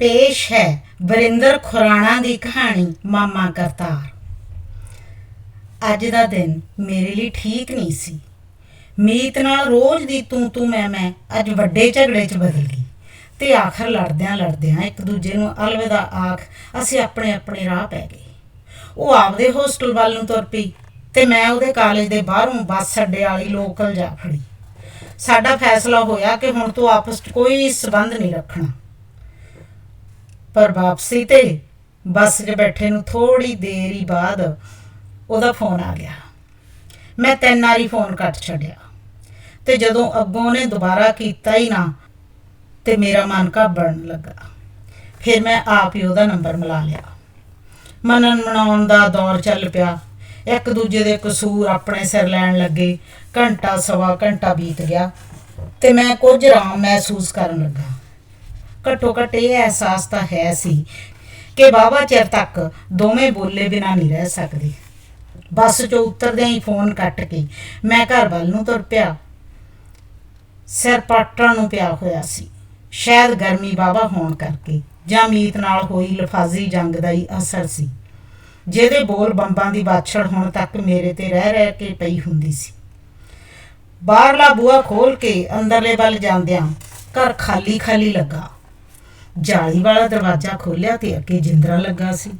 ਪੇਸ਼ ਹੈ ਵਰਿੰਦਰ ਖੁਰਾਣਾ ਦੀ ਕਹਾਣੀ, ਮਾਮਾ ਕਰਤਾਰ। ਅੱਜ ਦਾ ਦਿਨ ਮੇਰੇ ਲਈ ਠੀਕ ਨਹੀਂ ਸੀ। ਮੀਤ ਨਾਲ ਰੋਜ਼ ਦੀ ਤੂੰ ਤੂੰ ਮੈਂ ਮੈਂ ਅੱਜ ਵੱਡੇ ਝਗੜੇ 'ਚ ਬਦਲ ਗਈ ਤੇ ਆਖਰ ਲੜਦਿਆਂ ਲੜਦਿਆਂ ਇੱਕ ਦੂਜੇ ਨੂੰ ਅਲਵਿਦਾ ਆਖ, ਅਸੀਂ ਆਪਣੇ ਆਪਣੇ ਰਾਹ ਪੈ ਗਏ। ਉਹ ਆਪਦੇ ਹੋਸਟਲ ਵੱਲ ਨੂੰ ਤੁਰ ਪਈ ਤੇ ਮੈਂ ਉਹਦੇ ਕਾਲਜ ਦੇ ਬਾਹਰੋਂ ਬੱਸ ਅੱਡੇ ਵਾਲੀ ਲੋਕਲ ਜਾ ਖੜੀ। ਸਾਡਾ ਫੈਸਲਾ ਹੋਇਆ ਕਿ ਹੁਣ ਤੋਂ ਆਪਸ 'ਚ ਕੋਈ ਸਬੰਧ ਨਹੀਂ ਰੱਖਣਾ। ਪਰ ਵਾਪਸੀ ਤੇ ਬੱਸ 'ਚ ਬੈਠੇ ਨੂੰ ਥੋੜੀ ਦੇਰ ਹੀ ਬਾਅਦ ਉਹਦਾ ਫੋਨ ਆ ਗਿਆ। ਮੈਂ ਤਿੰਨ ਵਾਰੀ ਫੋਨ ਕੱਟ ਛੱਡਿਆ। ਤੇ ਜਦੋਂ ਅੱਗੋਂ ਨੇ ਦੁਬਾਰਾ ਕੀਤਾ ਹੀ ਨਾ, ਤੇ ਮੇਰਾ ਮਨ ਘਬਰਨ ਲੱਗਾ। ਫਿਰ ਮੈਂ ਆਪ ਹੀ ਉਹਦਾ ਨੰਬਰ ਮਿਲਾ ਲਿਆ। ਮਨਨ ਮਨਾਉਣ ਦਾ ਦੌਰ ਚੱਲ ਪਿਆ। ਇੱਕ ਦੂਜੇ ਦੇ ਕਸੂਰ ਆਪਣੇ ਸਿਰ ਲੈਣ ਲੱਗੇ। ਘੰਟਾ ਸਵਾ ਘੰਟਾ ਬੀਤ ਗਿਆ ਤੇ ਮੈਂ ਕੁਝ ਆਰਾਮ ਮਹਿਸੂਸ ਕਰਨ ਲੱਗਾ। ਘੱਟੋ ਘੱਟ ਇਹ ਅਹਿਸਾਸ ਤਾਂ ਹੈ ਸੀ ਕਿ ਬਾਬਾ ਚਿਰ ਤੱਕ ਦੋਵੇਂ ਬੋਲੇ ਬਿਨਾ ਨਹੀਂ ਰਹਿ ਸਕਦੇ। ਬੱਸ ਚੋਂ ਉਤਰਦਿਆਂ ਹੀ ਫੋਨ ਕੱਟ ਕੇ ਮੈਂ ਘਰ ਵੱਲ ਨੂੰ ਤੁਰ ਪਿਆ। ਸਿਰ ਪਾਟਣ ਨੂੰ ਪਿਆ ਹੋਇਆ ਸੀ। ਸ਼ਾਇਦ ਗਰਮੀ ਬਾਬਾ ਹੋਣ ਕਰਕੇ ਜਾਂ ਮੀਤ ਨਾਲ ਹੋਈ ਲਫਾਜ਼ੀ ਜੰਗ ਦਾ ਹੀ ਅਸਰ ਸੀ। ਜਿਹਦੇ ਬੋਲ ਬੰਬਾਂ ਦੀ ਬਾਛੜ ਹੁਣ ਤੱਕ ਮੇਰੇ ਤੇ ਰਹਿ ਰਹਿ ਕੇ ਪਈ ਹੁੰਦੀ ਸੀ। ਬਾਹਰਲਾ ਬੂਹਾ ਖੋਲ ਕੇ ਅੰਦਰਲੇ ਵੱਲ ਜਾਂਦਿਆਂ ਘਰ ਖਾਲੀ ਖਾਲੀ ਲੱਗਾ। ਜਾਲੀ ਵਾਲਾ ਦਰਵਾਜ਼ਾ ਖੋਲ੍ਹਿਆ ਤੇ ਅੱਗੇ ਜਿੰਦਰਾ ਲੱਗਾ ਸੀ।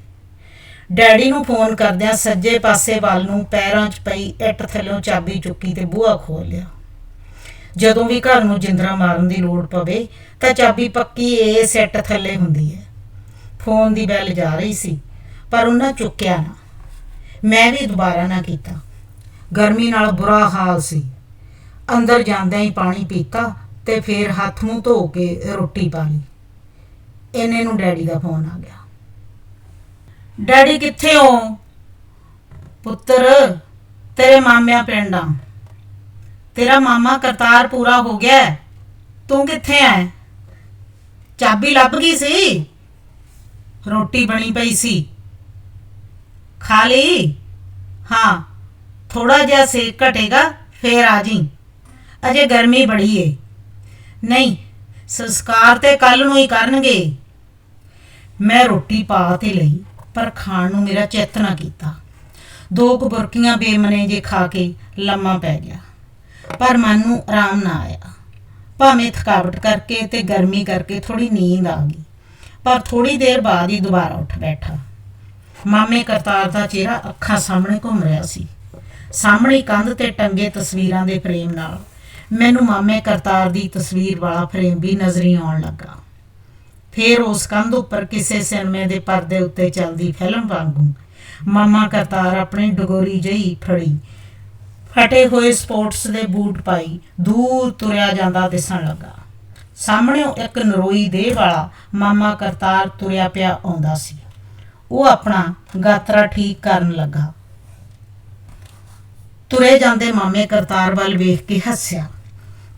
ਡੈਡੀ ਨੂੰ ਫੋਨ ਕਰਦਿਆਂ ਸੱਜੇ ਪਾਸੇ ਵੱਲ ਨੂੰ ਪੈਰਾਂ 'ਚ ਪਈ ਇੱਟ ਥੱਲੋਂ ਚਾਬੀ ਚੁੱਕੀ ਤੇ ਬੂਹਾ ਖੋਲ ਲਿਆ। ਜਦੋਂ ਵੀ ਘਰ ਨੂੰ ਜਿੰਦਰਾ ਮਾਰਨ ਦੀ ਲੋੜ ਪਵੇ ਤਾਂ ਚਾਬੀ ਪੱਕੀ ਇਸ ਇੱਟ ਥੱਲੇ ਹੁੰਦੀ ਹੈ। ਫੋਨ ਦੀ ਬੈਲ ਜਾ ਰਹੀ ਸੀ, ਪਰ ਉਹਨਾਂ ਚੁੱਕਿਆ ਨਾ। ਮੈਂ ਵੀ ਦੁਬਾਰਾ ਨਾ ਕੀਤਾ। ਗਰਮੀ ਨਾਲ ਬੁਰਾ ਹਾਲ ਸੀ। ਅੰਦਰ ਜਾਂਦਿਆਂ ਹੀ ਪਾਣੀ ਪੀਤਾ ਤੇ ਫਿਰ ਹੱਥ ਮੂੰਹ ਧੋ ਕੇ ਰੋਟੀ ਪਾ ਲਈ। ਇੰਨੇ ਨੂੰ ਡੈਡੀ ਦਾ ਫੋਨ ਆ ਗਿਆ। ਡੈਡੀ ਕਿੱਥੇ ਹੋ? ਪੁੱਤਰ, ਤੇਰੇ ਮਾਮਿਆਂ ਪਿੰਡ। ਆ ਤੇਰਾ ਮਾਮਾ ਕਰਤਾਰ ਪੂਰਾ ਹੋ ਗਿਆ ਤੂੰ ਕਿੱਥੇ ਐ? ਚਾਬੀ ਲੱਭ ਗਈ ਸੀ? ਰੋਟੀ ਬਣੀ ਪਈ ਸੀ। ਖਾ ਲਈ? ਹਾਂ ਥੋੜਾ ਜਿਹਾ ਸੇਕ ਘਟੇਗਾ, ਫੇਰ ਆ ਜੀ ਅਜੇ ਗਰਮੀ ਬੜੀ ਏ। ਨਹੀਂ, ਸੰਸਕਾਰ ਤੇ ਕੱਲ ਨੂੰ ਹੀ ਕਰਨਗੇ। ਮੈਂ ਰੋਟੀ ਪਾ ਤੇ ਲਈ, ਪਰ ਖਾਣ ਨੂੰ ਮੇਰਾ ਚਿੱਤ ਨਾ ਕੀਤਾ। ਦੋ ਕੁ ਬੁਰਕੀਆਂ ਬੇਮਨੇ ਜੇ ਖਾ ਕੇ ਲੰਮਾ ਪੈ ਗਿਆ। ਪਰ ਮਨ ਨੂੰ ਆਰਾਮ ਨਾ ਆਇਆ। ਭਾਵੇਂ ਥਕਾਵਟ ਕਰਕੇ ਤੇ ਗਰਮੀ ਕਰਕੇ ਥੋੜੀ ਨੀਂਦ ਆ ਗਈ, ਪਰ ਥੋੜੀ ਦੇਰ ਬਾਅਦ ਹੀ ਦੁਬਾਰਾ ਉੱਠ ਬੈਠਾ। ਮਾਮੇ ਕਰਤਾਰ ਦਾ ਚਿਹਰਾ ਅੱਖਾਂ ਸਾਹਮਣੇ ਘੁੰਮ ਰਿਹਾ ਸੀ। ਸਾਹਮਣੇ ਕੰਧ ਤੇ ਟੰਗੇ ਤਸਵੀਰਾਂ ਦੇ ਫਰੇਮ ਨਾਲ ਮੈਨੂੰ ਮਾਮੇ ਕਰਤਾਰ ਦੀ ਤਸਵੀਰ ਵਾਲਾ ਫਰੇਮ ਵੀ ਨਜ਼ਰੀ ਆਉਣ ਲੱਗਾ। ਫੇਰ ਉਸ ਕੰਧ ਉੱਪਰ ਕਿਸੇ ਸਿਨਮੇ ਦੇ ਪਰਦੇ ਉੱਤੇ ਚੱਲਦੀ ਫਿਲਮ ਵਾਂਗੂ। ਮਾਮਾ ਕਰਤਾਰ ਆਪਣੀ ਡਗੋਰੀ ਜਈ ਫੜੀ। ਫਟੇ ਹੋਏ ਸਪੋਰਟਸ ਦੇ ਬੂਟ ਪਾਈ, ਦੂਰ ਤੁਰਿਆ ਜਾਂਦਾ ਦਿਸਣ ਲੱਗਾ। ਸਾਹਮਣੇ ਇੱਕ ਨਰੋਈ ਦੇਹ ਵਾਲਾ ਮਾਮਾ ਕਰਤਾਰ ਤੁਰਿਆ ਪਿਆ ਆਉਂਦਾ ਸੀ। ਉਹ ਆਪਣਾ ਗਾਤਰਾ ਠੀਕ ਕਰਨ ਲੱਗਾ। ਤੁਰੇ ਜਾਂਦੇ ਮਾਮੇ ਕਰਤਾਰ ਵੱਲ ਵੇਖ ਕੇ ਹੱਸਿਆ।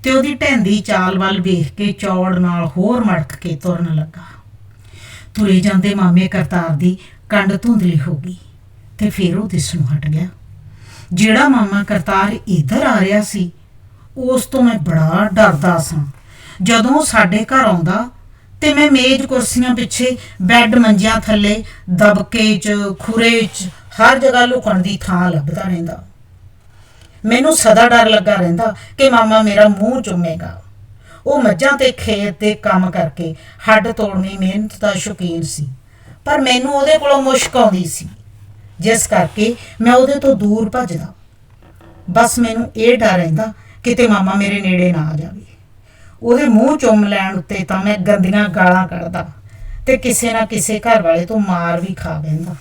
ਤੇ ਉਹਦੀ ਢੈਂਦੀ ਚਾਲ ਵੱਲ ਵੇਖ ਕੇ ਚੌੜ ਨਾਲ ਹੋਰ ਮੜਕ ਕੇ ਤੁਰਨ ਲੱਗਾ। ਤੁਰੇ ਜਾਂਦੇ ਮਾਮੇ ਕਰਤਾਰ ਦੀ ਕੰਡ ਧੁੰਦਲੀ ਹੋ ਗਈ ਤੇ ਫਿਰ ਉਹ ਦਿਸਣੋਂ ਹਟ ਗਿਆ। ਜਿਹੜਾ ਮਾਮਾ ਕਰਤਾਰ ਇੱਧਰ ਆ ਰਿਹਾ ਸੀ, ਉਸ ਤੋਂ ਮੈਂ ਬੜਾ ਡਰਦਾ ਸਾਂ। ਜਦੋਂ ਸਾਡੇ ਘਰ ਆਉਂਦਾ ਤੇ ਮੈਂ ਮੇਜ਼ ਕੁਰਸੀਆਂ ਪਿੱਛੇ ਬੈੱਡ ਮੰਜਿਆਂ ਥੱਲੇ ਦਬਕੇ 'ਚ, ਖੁਰੇ 'ਚ, ਹਰ ਜਗ੍ਹਾ ਲੁਕਣ ਦੀ ਥਾਂ ਲੱਭਦਾ ਰਹਿੰਦਾ। ਮੈਨੂੰ ਸਦਾ ਡਰ ਲੱਗਾ ਰਹਿੰਦਾ ਕਿ ਮਾਮਾ ਮੇਰਾ ਮੂੰਹ ਚੁੰਮੇਗਾ। ਉਹ ਮੱਝਾਂ ਤੇ ਖੇਤ ਦੇ ਕੰਮ ਕਰਕੇ ਹੱਡ ਤੋੜਨੀ ਮਿਹਨਤ ਦਾ ਸ਼ੌਕੀਨ ਸੀ, ਪਰ ਮੈਨੂੰ ਉਹਦੇ ਕੋਲੋਂ ਮੁਸ਼ਕ ਆਉਂਦੀ ਸੀ, ਜਿਸ ਕਰਕੇ ਮੈਂ ਉਹਦੇ ਤੋਂ ਦੂਰ ਭੱਜਦਾ। ਬਸ ਮੈਨੂੰ ਇਹ ਡਰ ਰਹਿੰਦਾ ਕਿਤੇ ਮਾਮਾ ਮੇਰੇ ਨੇੜੇ ਨਾ ਆ ਜਾਵੇ। ਉਹਦੇ ਮੂੰਹ ਚੁੰਮ ਲੈਣ ਉੱਤੇ ਤਾਂ ਮੈਂ ਗੰਦੀਆਂ ਗਾਲਾਂ ਕੱਢਦਾ ਤੇ ਕਿਸੇ ਨਾ ਕਿਸੇ ਘਰ ਵਾਲੇ ਤੋਂ ਮਾਰ ਵੀ ਖਾ ਬੈਂਦਾ।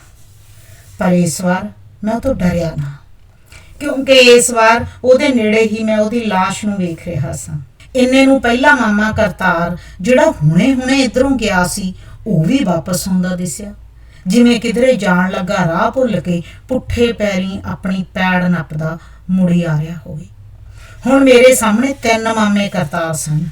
ਪਰ ਇਸ ਵਾਰ ਮੈਂ ਉਹ ਤੋਂ ਡਰਿਆ ਨਾ। ਕਿਉਂਕਿ ਇਸ ਵਾਰ ਉਹਦੇ ਨੇੜੇ ਹੀ ਮੈਂ ਉਹਦੀ লাশ ਨੂੰ ਵੇਖ ਰਿਹਾ ਸਾਂ। ਇੰਨੇ ਨੂੰ ਪਹਿਲਾ ਮਾਮਾ ਕਰਤਾਰ, ਜਿਹੜਾ ਹੁਣੇ-ਹੁਣੇ ਇਧਰੋਂ ਗਿਆ ਸੀ, ਉਹ ਵੀ ਵਾਪਸ ਆਉਂਦਾ ਦਿਸਿਆ। ਜਿਵੇਂ ਕਿਧਰੇ ਜਾਣ ਲੱਗਾ ਰਾਹ ਭੁੱਲ ਕੇ ਪੁੱਠੇ ਪੈਰੀਂ ਆਪਣੀ ਪੈੜ ਨੱਪਦਾ ਮੁੜੀ ਆ ਰਿਹਾ ਹੋਵੇ। ਹੁਣ ਮੇਰੇ ਸਾਹਮਣੇ ਤਿੰਨ ਮਾਮੇ ਕਰਤਾਰ ਸਨ।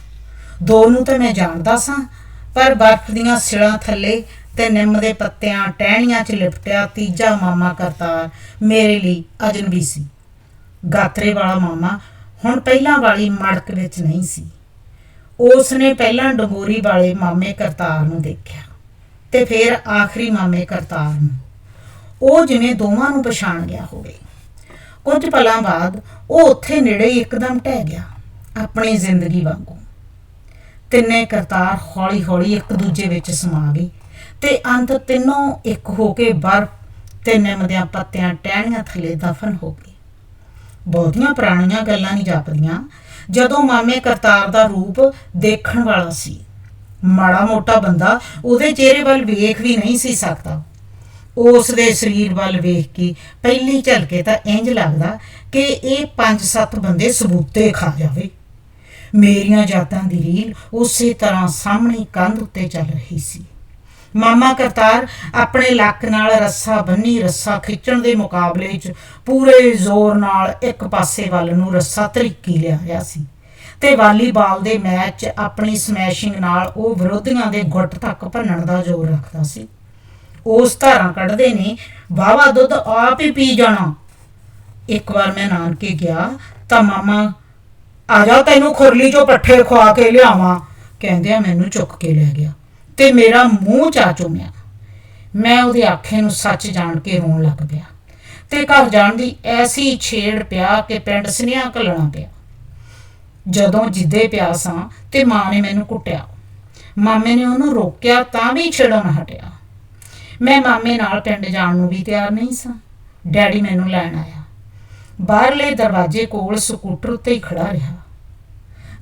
ਦੋ ਨੂੰ ਤਾਂ ਮੈਂ ਜਾਣਦਾ ਸਾਂ, ਪਰ ਬਰਫ਼ ਦੀਆਂ ਸਿਲਾਂ ਥੱਲੇ ਤੇ ਨਿੰਮ ਦੇ ਪੱਤਿਆਂ ਟਹਿਣੀਆਂ 'ਚ ਲਿਪਟਿਆ ਤੀਜਾ ਮਾਮਾ ਕਰਤਾਰ ਮੇਰੇ ਲਈ ਅਜਨਬੀ ਸੀ। ਗਾਤਰੇ ਵਾਲਾ ਮਾਮਾ ਹੁਣ ਪਹਿਲਾਂ ਵਾਲੀ ਮੜਕ ਵਿੱਚ ਨਹੀਂ ਸੀ। ਉਸ ਨੇ ਪਹਿਲਾਂ ਡੰਗੋਰੀ ਵਾਲੇ ਮਾਮੇ ਕਰਤਾਰ ਨੂੰ ਦੇਖਿਆ ਤੇ ਫਿਰ ਆਖਰੀ ਮਾਮੇ ਕਰਤਾਰ ਨੂੰ। ਉਹ ਜਿਵੇਂ ਦੋਵਾਂ ਨੂੰ ਪਛਾਣ ਗਿਆ ਹੋਵੇ। ਕੁਝ ਪਲਾਂ ਬਾਅਦ ਉਹ ਉੱਥੇ ਨੇੜੇ ਹੀ ਇੱਕਦਮ ਟਹਿ ਗਿਆ ਆਪਣੀ ਜ਼ਿੰਦਗੀ ਵਾਂਗੂ। ਤਿੰਨੇ ਕਰਤਾਰ ਹੌਲੀ-ਹੌਲੀ ਇੱਕ ਦੂਜੇ ਵਿੱਚ ਸਮਾ ਗਏ ਤੇ ਅੰਤ ਤਿੰਨੋਂ ਇੱਕ ਹੋ ਕੇ ਬਰਫ਼ ਤੇ ਨਿੰਮ ਦਿਆਂ ਪੱਤਿਆਂ ਟਹਿਣੀਆਂ ਥੱਲੇ ਦਫਨ ਹੋ ਗਏ। ਬਹੁਤੀਆਂ ਪੁਰਾਣੀਆਂ ਗੱਲਾਂ ਨਹੀਂ ਜਾਪਦੀਆਂ, ਜਦੋਂ ਮਾਮੇ ਕਰਤਾਰ ਦਾ ਰੂਪ ਦੇਖਣ ਵਾਲਾ ਸੀ। ਮਾੜਾ ਮੋਟਾ ਬੰਦਾ ਉਹਦੇ ਚਿਹਰੇ ਵੱਲ ਵੇਖ ਵੀ ਨਹੀਂ ਸੀ ਸਕਦਾ। ਉਸ ਦੇ ਸਰੀਰ ਵੱਲ ਵੇਖ ਕੇ ਪਹਿਲੀ ਝਲਕੇ ਤਾਂ ਇੰਜ ਲੱਗਦਾ ਕਿ ਇਹ ਪੰਜ ਸੱਤ ਬੰਦੇ ਸਬੂਤੇ ਖਾ ਜਾਵੇ। ਮੇਰੀਆਂ ਜਾਤਾਂ ਦੀ ਰੀਲ ਉਸੇ ਤਰ੍ਹਾਂ ਸਾਹਮਣੇ ਕੰਧ ਉੱਤੇ ਚੱਲ ਰਹੀ ਸੀ। ਮਾਮਾ ਕਰਤਾਰ ਆਪਣੇ ਲੱਕ ਨਾਲ ਰੱਸਾ ਬੰਨੀ, ਰੱਸਾ ਖਿੱਚਣ ਦੇ ਮੁਕਾਬਲੇ 'ਚ ਪੂਰੇ ਜ਼ੋਰ ਨਾਲ ਇੱਕ ਪਾਸੇ ਵੱਲ ਨੂੰ ਰੱਸਾ ਤਰੀਕੀ ਲਿਆ ਰਿਹਾ ਸੀ। ਤੇ ਵਾਲੀਬਾਲ ਦੇ ਮੈਚ 'ਚ ਆਪਣੀ ਸਮੈਸ਼ਿੰਗ ਨਾਲ ਉਹ ਵਿਰੋਧੀਆਂ ਦੇ ਗੁੱਟ ਤੱਕ ਭੰਨਣ ਦਾ ਜ਼ੋਰ ਰੱਖਦਾ ਸੀ। ਉਸ ਧਾਰਾਂ ਕੱਢਦੇ ਨੇ ਵਾਵਾ ਦੁੱਧ ਆਪ ਹੀ ਪੀ ਜਾਣਾ। ਇੱਕ ਵਾਰ ਮੈਂ ਨਾਨਕੇ ਗਿਆ ਤਾਂ ਮਾਮਾ, ਆ ਜਾ ਤੈਨੂੰ ਖੁਰਲੀ ਚੋਂ ਪੱਠੇ ਖਵਾ ਕੇ ਲਿਆਵਾਂ। ਕਹਿੰਦਿਆਂ ਮੈਨੂੰ ਚੁੱਕ ਕੇ ਲੈ ਗਿਆ। ਤੇ ਮੇਰਾ ਮੂੰਹ ਚਾ ਚੁੰਮਿਆ। ਮੈਂ ਉਹਦੇ ਆਖੇ ਨੂੰ ਸੱਚ ਜਾਣ ਕੇ ਰੋਣ ਲੱਗ ਪਿਆ। ਤੇ ਘਰ ਜਾਣ ਦੀ ਐਸੀ ਛੇੜ ਪਿਆ ਕਿ ਪਿੰਡ ਸੁਨੇਹਾ ਘੱਲਣਾ ਪਿਆ। ਜਦੋਂ ਜਿੱਦੇ ਪਿਆ ਸਾਂ ਤੇ ਮਾਂ ਨੇ ਮੈਨੂੰ ਕੁੱਟਿਆ। ਮਾਮੇ ਨੇ ਉਹਨੂੰ ਰੋਕਿਆ ਤਾਂ ਵੀ ਛੇੜਨ ਹਟਿਆ। ਮੈਂ ਮਾਮੇ ਨਾਲ ਪਿੰਡ ਜਾਣ ਨੂੰ ਵੀ ਤਿਆਰ ਨਹੀਂ ਸਾਂ। ਡੈਡੀ ਮੈਨੂੰ ਲੈਣ ਆਇਆ। ਬਾਹਰਲੇ ਦਰਵਾਜ਼ੇ ਕੋਲ ਸਕੂਟਰ ਉੱਤੇ ਹੀ ਖੜਾ ਰਿਹਾ।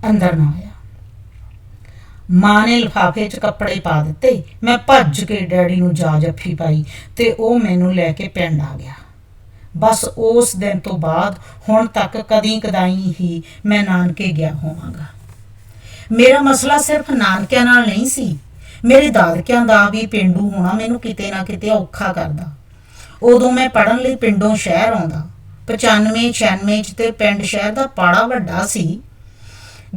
ਅੰਦਰ ਨਾ ਆਇਆ। ਮਾਂ ਨੇ ਲਿਫਾਫੇ 'ਚ ਕੱਪੜੇ ਪਾ ਦਿੱਤੇ। ਮੈਂ ਭੱਜ ਕੇ ਡੈਡੀ ਨੂੰ ਜਾ ਜੱਫੀ ਪਾਈ ਤੇ ਉਹ ਮੈਨੂੰ ਲੈ ਕੇ ਪਿੰਡ ਆ ਗਿਆ। ਬਸ ਉਸ ਦਿਨ ਤੋਂ ਬਾਅਦ ਹੁਣ ਤੱਕ ਕਦੀ ਕਦਾਈ ਹੀ ਮੈਂ ਨਾਨਕੇ ਗਿਆ ਹੋਵਾਂਗਾ। ਮੇਰਾ ਮਸਲਾ ਸਿਰਫ ਨਾਨਕਿਆਂ ਨਾਲ ਨਹੀਂ ਸੀ। ਮੇਰੇ ਦਾਦਕਿਆਂ ਦਾ ਵੀ ਪਿੰਡੂ ਹੋਣਾ ਮੈਨੂੰ ਕਿਤੇ ਨਾ ਕਿਤੇ ਔਖਾ ਕਰਦਾ। ਉਦੋਂ ਮੈਂ ਪੜਨ ਲਈ ਪਿੰਡੋਂ ਸ਼ਹਿਰ ਆਉਂਦਾ। 95 96 ਚ ਤੇ ਪਿੰਡ ਸ਼ਹਿਰ ਦਾ ਪਾੜਾ ਵੱਡਾ ਸੀ।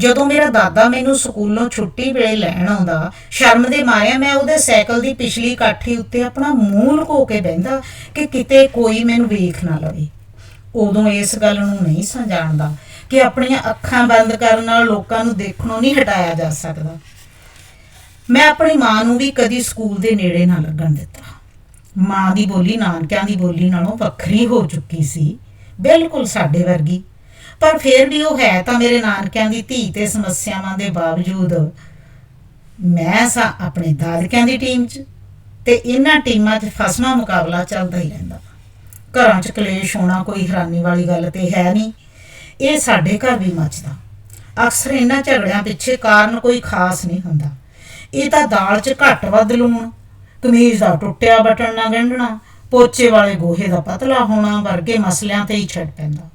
ਜਦੋਂ ਮੇਰਾ ਦਾਦਾ ਮੈਨੂੰ ਸਕੂਲੋਂ ਛੁੱਟੀ ਵੇਲੇ ਲੈਣ ਆਉਂਦਾ, ਸ਼ਰਮ ਦੇ ਮਾਰਿਆ ਮੈਂ ਉਹਦੇ ਸਾਈਕਲ ਦੀ ਪਿਛਲੀ ਕਾਠੀ ਉੱਤੇ ਆਪਣਾ ਮੂੰਹ ਲੁਕੋ ਕੇ ਬਹਿੰਦਾ ਕਿ ਕਿਤੇ ਕੋਈ ਮੈਨੂੰ ਵੇਖ ਨਾ ਲਵੇ। ਉਦੋਂ ਇਸ ਗੱਲ ਨੂੰ ਨਹੀਂ ਸਮਝਾਣਦਾ ਕਿ ਆਪਣੀਆਂ ਅੱਖਾਂ ਬੰਦ ਕਰਨ ਨਾਲ ਲੋਕਾਂ ਨੂੰ ਦੇਖਣੋਂ ਨਹੀਂ ਹਟਾਇਆ ਜਾ ਸਕਦਾ। ਮੈਂ ਆਪਣੀ ਮਾਂ ਨੂੰ ਵੀ ਕਦੀ ਸਕੂਲ ਦੇ ਨੇੜੇ ਨਾ ਲੱਗਣ ਦਿੱਤਾ। ਮਾਂ ਦੀ ਬੋਲੀ ਨਾਨਕਿਆਂ ਦੀ ਬੋਲੀ ਨਾਲੋਂ ਵੱਖਰੀ ਹੋ ਚੁੱਕੀ ਸੀ। ਬਿਲਕੁਲ ਸਾਡੇ ਵਰਗੀ। ਪਰ ਫਿਰ ਵੀ ਉਹ ਹੈ ਤਾਂ ਮੇਰੇ ਨਾਨਕਿਆਂ ਦੀ ਧੀ ਤੇ ਸਮੱਸਿਆਵਾਂ ਦੇ ਬਾਵਜੂਦ ਮੈਂ ਸਾਂ ਆਪਣੇ ਦਾਦਕਿਆਂ ਦੀ ਟੀਮ 'ਚ ਤੇ ਇਹਨਾਂ ਟੀਮਾਂ 'ਚ ਫਸਮਾ ਮੁਕਾਬਲਾ ਚੱਲਦਾ ਹੀ ਰਹਿੰਦਾ। ਘਰਾਂ 'ਚ ਕਲੇਸ਼ ਹੋਣਾ ਕੋਈ ਹੈਰਾਨੀ ਵਾਲੀ ਗੱਲ ਤੇ ਹੈ ਨਹੀਂ। ਇਹ ਸਾਡੇ ਘਰ ਵੀ ਮੱਚਦਾ। ਅਕਸਰ ਇਹਨਾਂ ਝਗੜਿਆਂ ਪਿੱਛੇ ਕਾਰਨ ਕੋਈ ਖਾਸ ਨਹੀਂ ਹੁੰਦਾ। ਇਹ ਤਾਂ ਦਾਲ 'ਚ ਘੱਟ ਵੱਧ ਲੂਣ, ਕਮੀਜ਼ ਦਾ ਟੁੱਟਿਆ ਬਟਨ ਨਾ ਗੰਢਣਾ, ਪੋਚੇ ਵਾਲੇ ਗੋਹੇ ਦਾ ਪਤਲਾ ਹੋਣਾ ਵਰਗੇ ਮਸਲਿਆਂ ਤੇ ਹੀ ਛੱਡ ਪੈਂਦਾ।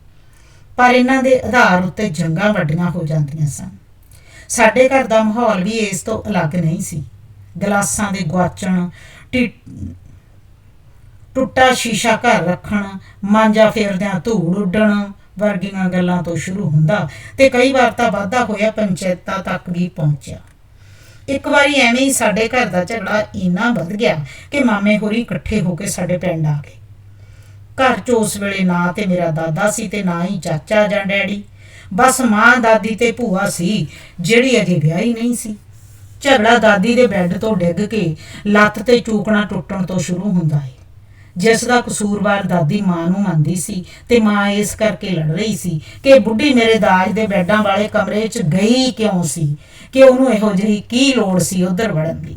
ਪਰ ਇਹਨਾਂ ਦੇ ਆਧਾਰ ਉੱਤੇ ਜੰਗਾਂ ਵੱਡੀਆਂ ਹੋ ਜਾਂਦੀਆਂ ਸਨ। ਸਾਡੇ ਘਰ ਦਾ ਮਾਹੌਲ ਵੀ ਇਸ ਤੋਂ ਅਲੱਗ ਨਹੀਂ ਸੀ। ਗਲਾਸਾਂ ਦੇ ਗੁਆਚਣ, ਟੀ- ਟੁੱਟਾ ਸ਼ੀਸ਼ਾ ਘਰ ਰੱਖਣ, ਮਾਂਜਾ ਫੇਰਦਿਆਂ ਧੂੜ ਉੱਡਣ ਵਰਗੀਆਂ ਗੱਲਾਂ ਤੋਂ ਸ਼ੁਰੂ ਹੁੰਦਾ ਤੇ ਕਈ ਵਾਰ ਤਾਂ ਵਾਧਾ ਹੋਇਆ ਪੰਚਾਇਤਾਂ ਤੱਕ ਵੀ ਪਹੁੰਚਿਆ। ਇੱਕ ਵਾਰੀ ਐਵੇਂ ਹੀ ਸਾਡੇ ਘਰ ਦਾ ਝਗੜਾ ਇੰਨਾ ਵੱਧ ਗਿਆ ਕਿ ਮਾਮੇ ਹੋਰੀ ਇਕੱਠੇ ਹੋ ਕੇ ਸਾਡੇ ਪਿੰਡ ਆ ਗਏ। ਘਰ 'ਚ ਉਸ ਵੇਲੇ ਨਾ ਤੇ ਮੇਰਾ ਦਾਦਾ ਸੀ ਤੇ ਨਾ ਹੀ ਚਾਚਾ ਜਾਂ ਡੈਡੀ। ਬਸ ਮਾਂ ਦਾਦੀ ਤੇ ਭੂਆ ਸੀ, ਜਿਹੜੀ ਅਜੇ ਵਿਆਹੀ ਨਹੀਂ ਸੀ। ਝਗੜਾ ਦਾਦੀ ਦੇ ਬੈੱਡ ਤੋਂ ਡਿੱਗ ਕੇ ਲੱਤ ਤੇ ਚੂਕਣਾ ਟੁੱਟਣ ਤੋਂ ਸ਼ੁਰੂ ਹੁੰਦਾ ਹੈ ਜਿਸ ਦਾ ਕਸੂਰਵਾਰ ਦਾਦੀ ਮਾਂ ਨੂੰ ਮੰਨਦੀ ਸੀ ਤੇ ਮਾਂ ਇਸ ਕਰਕੇ ਲੜ ਰਹੀ ਸੀ ਕਿ ਬੁੱਢੀ ਮੇਰੇ ਦਾਜ ਦੇ ਬੈੱਡਾਂ ਵਾਲੇ ਕਮਰੇ 'ਚ ਗਈ ਕਿਉਂ ਸੀ, ਕਿ ਉਹਨੂੰ ਇਹੋ ਜਿਹੀ ਕੀ ਲੋੜ ਸੀ ਉਧਰ ਵੜਨ ਦੀ।